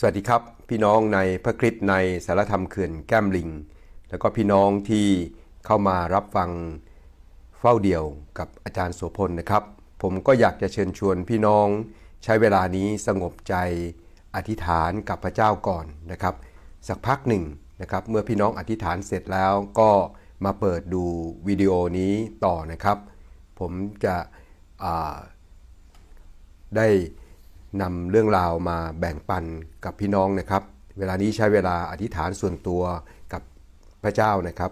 สวัสดีครับ พี่น้องในพระคริสต์ในสารธรรมเขื่อนแก้มลิง แล้วก็พี่น้องที่เข้ามารับฟังเฝ้าเดี่ยวกับอาจารย์โสพลนะครับ ผมก็อยากจะเชิญชวนพี่น้องใช้เวลานี้สงบใจอธิษฐานกับพระเจ้าก่อนนะครับ สักพักหนึ่งนะครับ เมื่อพี่น้องอธิษฐานเสร็จแล้วก็มาเปิดดูวิดีโอนี้ต่อนะครับ ผมจะได้ นำเรื่องราวมาแบ่งปันกับพี่น้องนะครับ เวลานี้ใช้เวลาอธิษฐานส่วนตัวกับพระเจ้านะครับ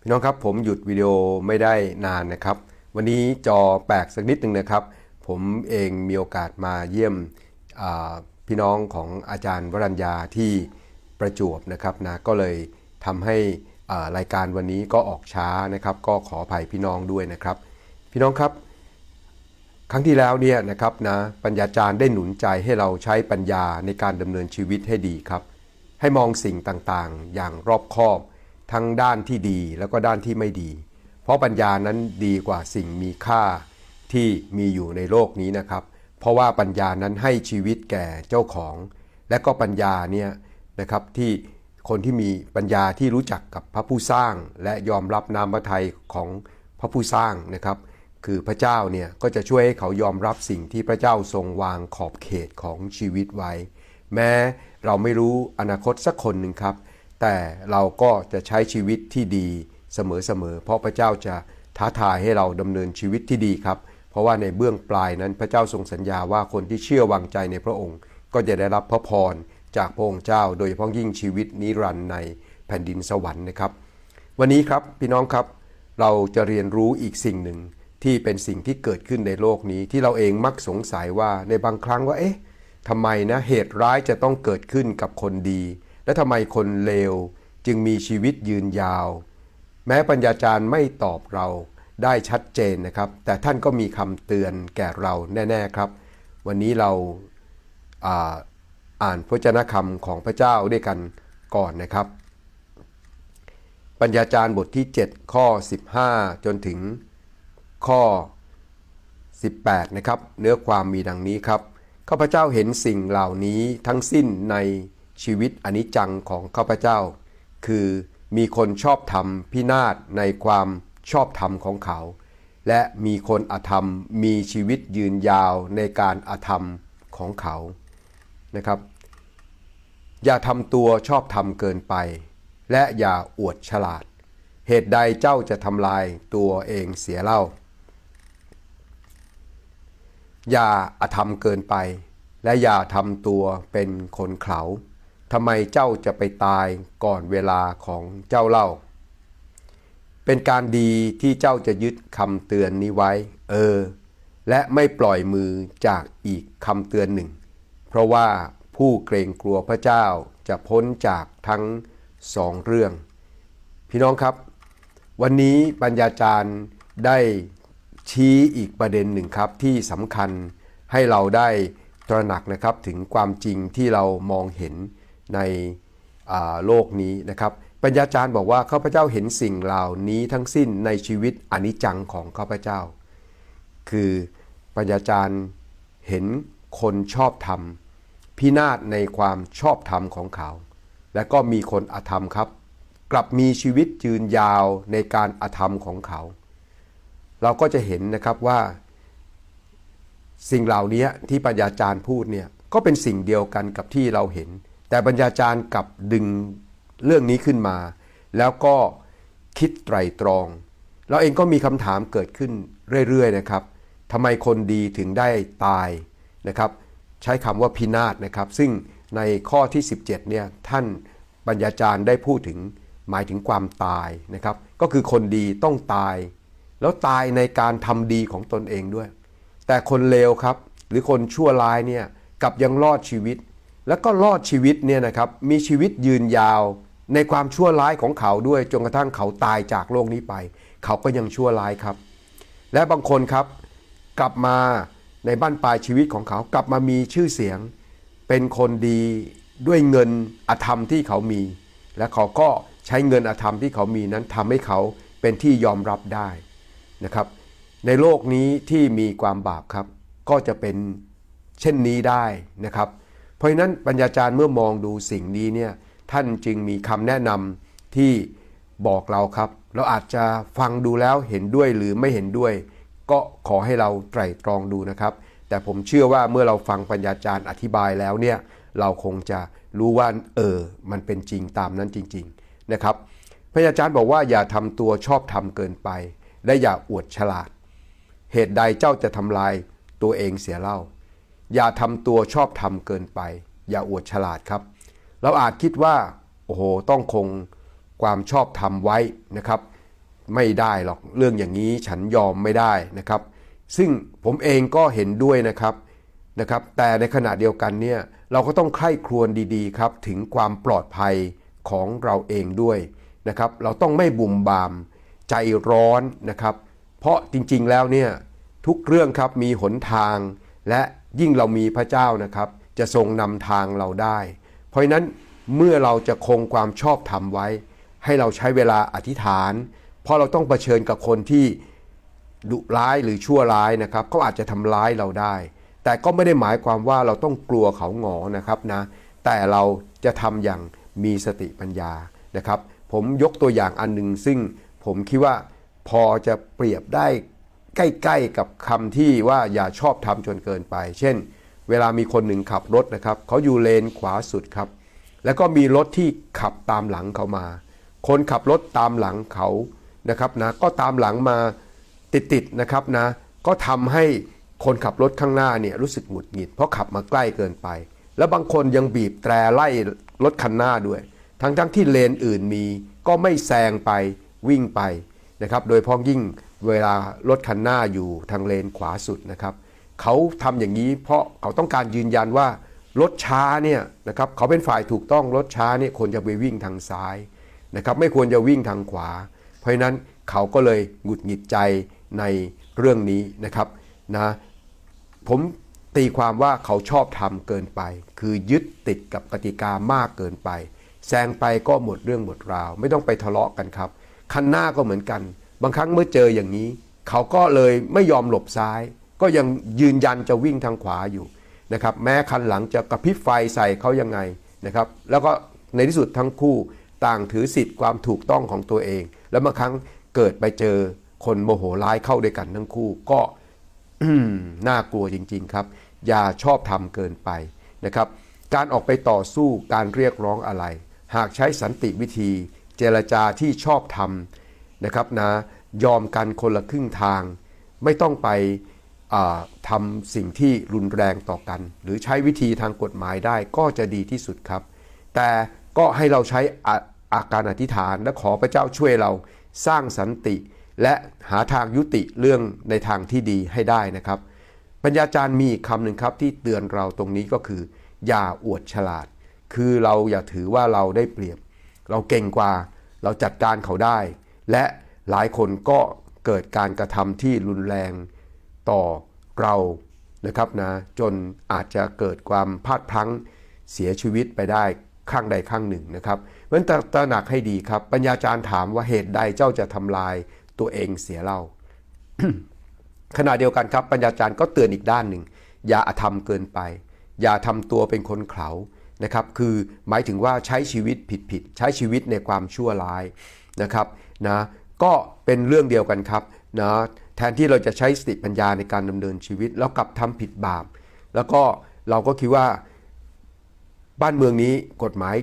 พี่น้องครับผมหยุดวิดีโอไม่ได้นานนะครับ วันนี้จอแปลกสักนิดหนึ่งนะครับ ผมเองมีโอกาสมาเยี่ยมอ่า พี่น้องของอาจารย์วรัญญาที่ประจวบนะครับนะก็เลยทำให้รายการวันนี้ก็ออกช้านะครับ ก็ขออภัยพี่น้องด้วยนะครับ พี่น้องครับ ครั้งที่แล้วเนี่ยนะครับนะปัญญาจารย์ได้หนุนใจให้เราใช้ปัญญาในการดำเนินชีวิตให้ดีครับ ให้มองสิ่งต่างๆ อย่างรอบคอบ ทั้งด้านที่ดีแล้วก็ด้านที่ไม่ดี เพราะปัญญานั้นดีกว่าสิ่งมีค่าที่มีอยู่ในโลกนี้นะครับ เพราะว่าปัญญานั้นให้ชีวิตแก่เจ้าของ และก็ปัญญาเนี่ยนะครับที่คนที่มีปัญญาที่รู้จักกับพระผู้สร้าง และยอมรับนามพระทัยของพระผู้สร้างนะครับ คือพระเจ้าเนี่ยก็จะช่วยให้เขายอมรับสิ่งที่พระเจ้าทรงวางขอบเขตของชีวิตไว้ แม้เราไม่รู้อนาคตสักคนหนึ่งครับ แต่เราก็จะใช้ชีวิตที่ดีเสมอๆเพราะพระเจ้าจะท้าทายให้เราดำเนินชีวิตที่ดีครับ ราะว่าในเบื้องปลายนั้นพระเจ้าทรงสัญญาว่าคนที่เชื่อวางใจในพระองค์ ก็จะได้รับพระพรจากพระองค์เจ้า โดยเฉพาะยิ่งชีวิตนิรันดร์ในแผ่นดินสวรรค์นะครับ วันนี้ครับพี่น้องครับเราจะเรียนรู้อีกสิ่งหนึ่งที่เป็นสิ่งที่เกิดขึ้นในโลกนี้ ที่เราเองมักสงสัยว่าในบางครั้งว่าเอ๊ะทำไมนะเหตุร้ายจะต้องเกิดขึ้นกับคนดี และทำไมคนเลวจึงมีชีวิตยืนยาว แม้ปัญญาจารย์ไม่ตอบเรา ได้ชัดเจนนะครับ แต่ท่านก็มีคำเตือนแก่เราแน่ ๆครับ วันนี้เราอ่าอ่านพระเจนะคำของพระเจ้าด้วยกันก่อนนะครับ ปัญญาจารย์บทที่ 7 ข้อ 15 จนถึงข้อ 18 นะครับ เนื้อความมีดังนี้ครับข้าพเจ้าเห็นสิ่งเหล่านี้ทั้งสิ้นในชีวิตอนิจจังของข้าพเจ้า คือมีคนชอบธรรมพินาศในความ ชอบธรรมของเขา และมีคนอธรรมมีชีวิตยืนยาวในการอธรรมของเขานะครับ อย่าทำตัวชอบธรรมเกินไป และอย่าอวดฉลาด เหตุใดเจ้าจะทำลายตัวเองเสียเล่า อย่าอธรรมเกินไป และอย่าทำตัวเป็นคนเขาทำไมเจ้าจะไปตายก่อนเวลาของเจ้าเล่า เป็นการดีที่เจ้าจะยึดคำเตือนนี้ไว้ เออ และไม่ปล่อยมือจากอีกคำเตือนหนึ่ง เพราะว่าผู้เกรงกลัวพระเจ้าจะพ้นจากทั้งสองเรื่อง พี่น้องครับ วันนี้ปัญญาจารย์ได้ชี้อีกประเด็นหนึ่งครับที่สำคัญให้เราได้ตระหนักนะครับถึงความจริงที่เรามองเห็นในโลกนี้นะครับ ปัญญาจารย์บอกว่าข้าพเจ้าเห็นสิ่งเหล่านี้ทั้งสิ้นในชีวิตอนิจจังของข้าพเจ้า คือปัญญาจารย์เห็นคนชอบธรรม พินาศในความชอบธรรมของเขา และก็มีคนอธรรมครับ กลับมีชีวิตยืนยาวในการอธรรมของเขา เราก็จะเห็นนะครับว่า สิ่งเหล่านี้ที่ปัญญาจารย์พูดเนี่ยก็เป็นสิ่งเดียวกันกับที่เราเห็น แต่ปัญญาจารย์กลับดึง เรื่องนี้ขึ้นมา แล้วก็คิดไตรตรอง เราเองก็มีคำถามเกิดขึ้นเรื่อยๆนะครับทำไมคนดีถึงได้ตายนะครับ ใช้คำว่าพินาศนะครับ ซึ่งในข้อที่ 17เนี่ยท่านปัญญาจารย์ได้พูดถึงหมายถึงความตายนะครับ ก็คือคนดีต้องตาย แล้วตายในการทำดีของตนเองด้วย แต่คนเลวครับ หรือคนชั่วร้ายเนี่ยกับยังรอดชีวิต แล้วก็รอดชีวิตเนี่ยนะครับมีชีวิตยืนยาว ในความชั่วร้ายของเขาด้วยจนกระทั่งเขาตายจากโลกนี้ไป เขาก็ยังชั่วร้ายครับ และบางคนครับกลับมาในบ้านปลายชีวิตของเขากลับมามีชื่อเสียง เป็นคนดีด้วยเงินอธรรมที่เขามี และเขาก็ใช้เงินอธรรมที่เขามีนั้นทำให้เขาเป็นที่ยอมรับได้นะครับ ในโลกนี้ที่มีความบาปครับ ก็จะเป็นเช่นนี้ได้นะครับ เพราะฉะนั้นปัญญาจารย์เมื่อมองดูสิ่งนี้เนี่ย ท่านจึงมีคำแนะนำที่บอกเราครับ เราอาจจะฟังดูแล้วเห็นด้วยหรือไม่เห็นด้วย ก็ขอให้เราไตร่ตรองดูนะครับ แต่ผมเชื่อว่าเมื่อเราฟังปัญญาจารย์อธิบายแล้วเนี่ยเราคงจะรู้ว่าเออ มันเป็นจริงตามนั้นจริง ๆนะครับปัญญาจารย์บอกว่าอย่าทำตัวชอบทำเกินไป และอย่าอวดฉลาด เหตุใดเจ้าจะทำลายตัวเองเสียเล่า อย่าทำตัวชอบทำเกินไป อย่าอวดฉลาดครับ เราอาจคิดว่าโอ้โหต้องคงความชอบธรรมไว้นะครับ ไม่ได้หรอกเรื่องอย่างนี้ฉันยอมไม่ได้นะครับ ซึ่งผมเองก็เห็นด้วยนะครับนะครับ แต่ในขณะเดียวกันเนี่ยเราก็ต้องใคร่ครวญดีๆครับถึงความปลอดภัยของเราเองด้วยนะครับ เราต้องไม่บุ่มบามใจร้อนนะครับ เพราะจริงๆแล้วเนี่ยทุกเรื่องครับมีหนทาง และยิ่งเรามีพระเจ้านะครับ จะทรงนำทางเราได้ ราะฉะนั้นเมื่อเราจะคงความชอบธรรมไว้ ให้เราใช้เวลาอธิษฐาน เพราะเราต้องเผชิญกับคนที่ดุร้ายหรือชั่วร้ายนะครับเขาอาจจะทำร้ายเราได้ แต่ก็ไม่ได้หมายความว่าเราต้องกลัวเขาหงอนะครับนะแต่เราจะทำอย่างมีสติปัญญานะครับ ผมยกตัวอย่างอันหนึงซึ่งผมคิดว่าพอจะเปรียบได้ใกล้ ๆกับคำที่ว่าอย่าชอบทำจนเกินไป เช่น เวลามีคนหนึ่งขับรถนะครับเขาอยู่เลนขวาสุดครับ แล้วก็มีรถที่ขับตามหลังเขามา คนขับรถตามหลังเขานะครับนะก็ตามหลังมาติดๆนะครับนะก็ทำให้คนขับรถข้างหน้าเนี่ยรู้สึกหงุดหงิด เพราะขับมาใกล้เกินไป แล้วบางคนยังบีบแตรไล่รถคันหน้าด้วย ทั้งๆทที่เลนอื่นมีก็ไม่แซงไปวิ่งไปนะครับ โดยพ้องยิ่งเวลารถคันหน้าอยู่ทางเลนขวาสุดนะครับ เขาทำอย่างนี้ เพราะเขาต้องการยืนยันว่ารถช้าเนี่ยนะครับเขาเป็นฝ่ายถูกต้องรถช้าเนี่ยควรจะไปวิ่งทางซ้ายนะครับไม่ควรจะวิ่งทางขวา เพราะฉะนั้นเขาก็เลยหงุดหงิดใจในเรื่องนี้นะครับนะผมตีความว่าเขาชอบทำเกินไป คือยึดติดกับกติกามากเกินไปแซงไปก็หมดเรื่องหมดราว ไม่ต้องไปทะเลาะกันครับ คันหน้าก็เหมือนกัน บางครั้งเมื่อเจออย่างนี้ เขาก็เลยไม่ยอมหลบซ้าย ก็ยังยืนยันจะวิ่งทางขวาอยู่นะครับแม้คันหลังจะกระพริบไฟใส่เขายังไงนะครับแล้วก็ในที่สุดทั้งคู่ต่างถือสิทธิ์ความถูกต้องของตัวเอง แล้วบางครั้งเกิดไปเจอคนโมโหร้ายเข้าด้วยกันทั้งคู่ก็น่ากลัวจริง ๆครับ อย่าชอบทำเกินไปนะครับการออกไปต่อสู้การเรียกร้องอะไร หากใช้สันติวิธีเจรจาที่ชอบทำนะครับนะยอมกันคนละครึ่งทาง ไม่ต้องไป ทำสิ่งที่รุนแรงต่อกัน หรือใช้วิธีทางกฎหมายได้ก็จะดีที่สุดครับ แต่ก็ให้เราใช้อาอาการอธิษฐานและขอพระเจ้าช่วยเราสร้างสันติ และหาทางยุติเรื่องในทางที่ดีให้ได้นะครับปัญญาจารย์มีคำหนึ่งครับที่เตือนเราตรงนี้ก็คือ อย่าอวดฉลาด คือเราอย่าถือว่าเราได้เปรียบ เราเก่งกว่าเราจัดการเขาได้ และหลายคนก็เกิดการกระทำที่รุนแรง ต่อเรานะครับนะจนอาจจะเกิดความพลาดพลั้งเสียชีวิตไปได้ข้างใดข้างหนึ่งนะครับเพราะฉะนั้นตระหนักให้ดีครับ ปัญญาจารย์ถามว่าเหตุใดเจ้าจะทำลายตัวเองเสียเล่า ขณะเดียวกันครับ ปัญญาจารย์ก็เตือนอีกด้านหนึ่ง อย่าอธรรมเกินไป อย่าทำตัวเป็นคนเขานะครับ คือหมายถึงว่าใช้ชีวิตผิดๆใช้ชีวิตในความชั่วร้ายนะครับนะก็เป็นเรื่องเดียวกันครับนะ แทนที่เราจะใช้สติปัญญาในการดำเนินชีวิต แล้วกลับทำผิดบาป แล้วก็เราก็คิดว่าบ้านเมืองนี้กฎหมาย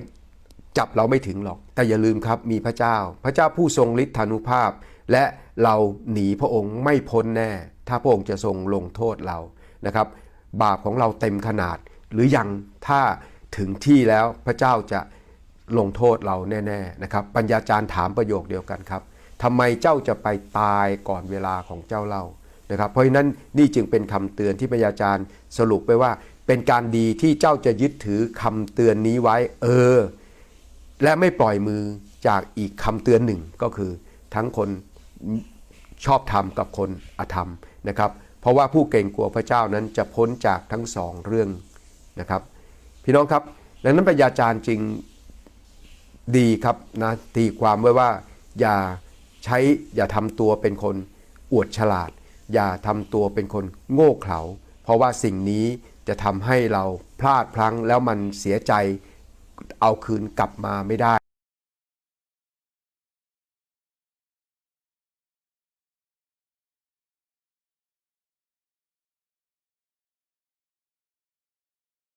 จับเราไม่ถึงหรอก แต่อย่าลืมครับมีพระเจ้า พระเจ้าผู้ทรงฤทธานุภาพ และเราหนีพระองค์ไม่พ้นแน่ ถ้าพระองค์จะทรงลงโทษเรานะครับ บาปของเราเต็มขนาด หรือยังถ้าถึงที่แล้วพระเจ้าจะลงโทษเราแน่ ๆ นะครับ ปัญญาจารย์ถามประโยคเดียวกันครับ ทำไมเจ้าจะไปตายก่อนเวลาของเจ้าเล่านะครับ เพราะฉะนั้นนี่จึงเป็นคำเตือนที่ปัญญาจารย์สรุปไปว่า เป็นการดีที่เจ้าจะยึดถือคำเตือนนี้ไว้ เออ และไม่ปล่อยมือจากอีกคำเตือนหนึ่งก็คือทั้งคนชอบธรรมกับคนอธรรมนะครับ เพราะว่าผู้เก่งกลัวพระเจ้านั้นจะพ้นจากทั้งสองเรื่องนะครับ พี่น้องครับดังนั้นปัญญาจารย์จึงดีครับนะตีความไว้ว่าอย่า ใช้อย่าทำตัวเป็นคนอวดฉลาด อย่าทำตัวเป็นคนโง่เขลา เพราะว่าสิ่งนี้จะทำให้เราพลาดพลั้งแล้วมันเสียใจเอาคืนกลับมาไม่ได้